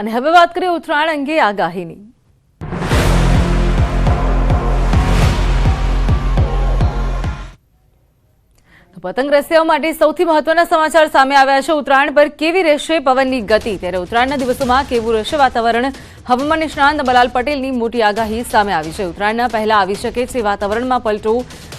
અને હવે વાત કરીએ ઉત્તરાયણ અંગે આગાહીની. પતંગ રસિયાઓ માટે સૌથી મહત્વના સમાચાર સામે આવ્યા છે. ઉત્તરાયણ પર કેવી રહેશે પવનની ગતિ? ત્યારે ઉત્તરાયણના દિવસોમાં કેવું રહેશે વાતાવરણ? હવામાન નિષ્ણાંત બલાલ પટેલની મોટી આગાહી સામે આવી છે. ઉત્તરાયણના પહેલા આવી શકે છે વાતાવરણમાં પલટો.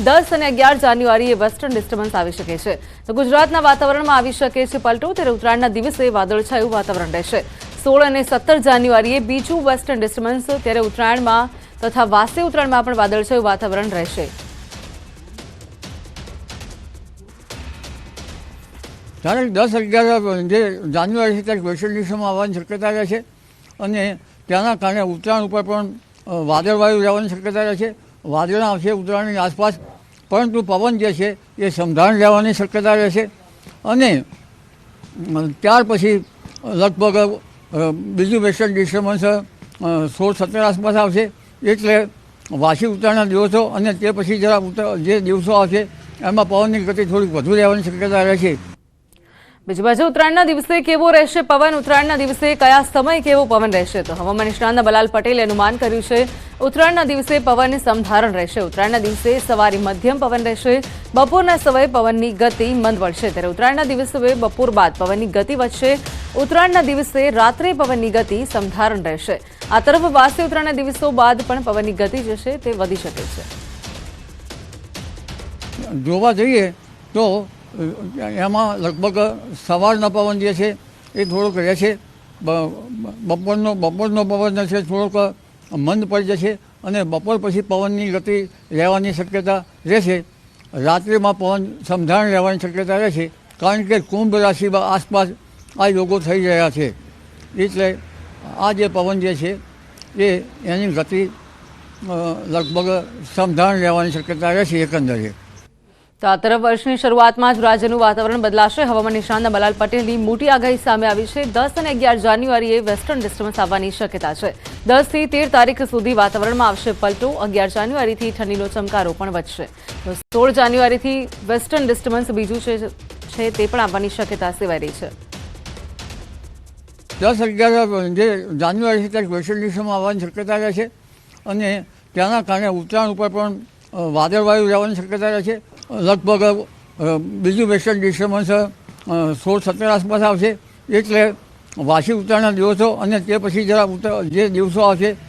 દસ અને અગિયાર જાન્યુઆરીએ વેસ્ટર્ન ડિસ્ટર્બન્સ આવી શકે છે. તો ગુજરાતના વાતાવરણમાં આવી શકે છે પલટો. ત્યારે ઉત્તરાયણના દિવસે વાદળછાયું વાતાવરણ રહેશે. સોળ અને સત્તર જાન્યુઆરીએ બીજું વેસ્ટર્ન ડિસ્ટર્બન્સ ત્યારે ઉત્તરાયણમાં તથા વાસે ઉત્તરાયણમાં પણ વાદળછાયું વાતાવરણ રહેશે. તારીખ દસ અગિયાર જે જાન્યુઆરી ત્યારે વેસ્ટર્ન ડિસ્ટર્બમાં આવવાની શક્યતા રહે છે અને તેના કારણે ઉત્તરાયણ ઉપર પણ વાદળવાયુ રહેવાની શક્યતા રહે છે. વાદળ આવશે ઉત્તરાયણની આસપાસ, પરંતુ પવન જે છે એ સમધાન રહેવાની શક્યતા રહે છે. અને ત્યાર પછી લગભગ બીજું વેસ્ટર્ન ડિસ્ટર્બન્સ સોળ સત્તર આસપાસ આવશે, એટલે વાસી ઉત્તરાયણના દિવસો અને તે પછી જરા જે દિવસો આવશે, એમાં પવનની ગતિ થોડીક વધુ રહેવાની શક્યતા રહે છે બીજી બાજુ, ઉત્તરાયણના દિવસે કેવો રહેશે પવન? ઉત્તરાયણના દિવસે કયા સમય કેવો પવન રહેશે? તો હવામાન નિષ્ણાંત બલાલ પટેલે અનુમાન કર્યું છે, ઉત્તરાયણના દિવસે પવન સમધારણ રહેશે. ઉત્તરાયણના દિવસે સવારે મધ્યમ પવન રહેશે, બપોરના સમયે પવનની ગતિ મંદ વધશે ત્યારે ઉત્તરાયણના દિવસે બપોર બાદ પવનની ગતિ વધશે. ઉત્તરાયણના દિવસે રાત્રે પવનની ગતિ સમધારણ રહેશે. આ તરફ વાસી ઉત્તરાયણના દિવસો બાદ પણ પવનની ગતિ જશે તે વધી શકે છે. જોવા જઈએ તો એમાં લગભગ સવારના પવન જે છે એ થોડોક રહે છે. બપોરનો બપોરનો પવન છે થોડોક મંદ પડી જશે અને બપોર પછી પવનની ગતિ રહેવાની શક્યતા રહેશે રાત્રિમાં પવન સમધાણ રહેવાની શક્યતા રહેશે કારણ કે કુંભ રાશિ આસપાસ આ યોગો થઈ રહ્યા છે. એટલે આ જે પવન જે છે એ એની ગતિ લગભગ સમધાણ રહેવાની શક્યતા રહેશે એકંદરે. તો આ તરફ વર્ષની શરૂઆતમાં જ રાજ્યનું વાતાવરણ બદલાશે. હવામાન નિષ્ણાંત બલાલ પટેલની મોટી આગાહી સામે આવી છે. દસ અને અગિયાર જાન્યુઆરીએ વેસ્ટર્ન ડિસ્ટર્બન્સ આવવાની શક્યતા છે. દસથી તેર તારીખ સુધી વાતાવરણમાં આવશે પલટો. અગિયાર જાન્યુઆરીથી ઠંડીનો ચમકારો પણ વધશે. તો સોળ જાન્યુઆરીથી વેસ્ટર્ન ડિસ્ટર્બન્સ બીજું છે તે પણ આવવાની શક્યતા સેવાઈ રહી છે. દસ, અગિયાર, જે વેસ્ટર્ન ડિસ્ટર્બન્સ આવવાની શક્યતા રહે છે અને તેના કારણે ઉત્તરાયણ ઉપર પણ વાદળવાયુ રહેવાની શક્યતા રહે છે લગભગ બીજું વેસ્ટર્ન ડિસ્ટર્બન્સ સોળ સત્તર આસપાસ આવશે. એટલે વાસી ઉત્તરાયણના દિવસો અને તે પછી જરા જે દિવસો આવશે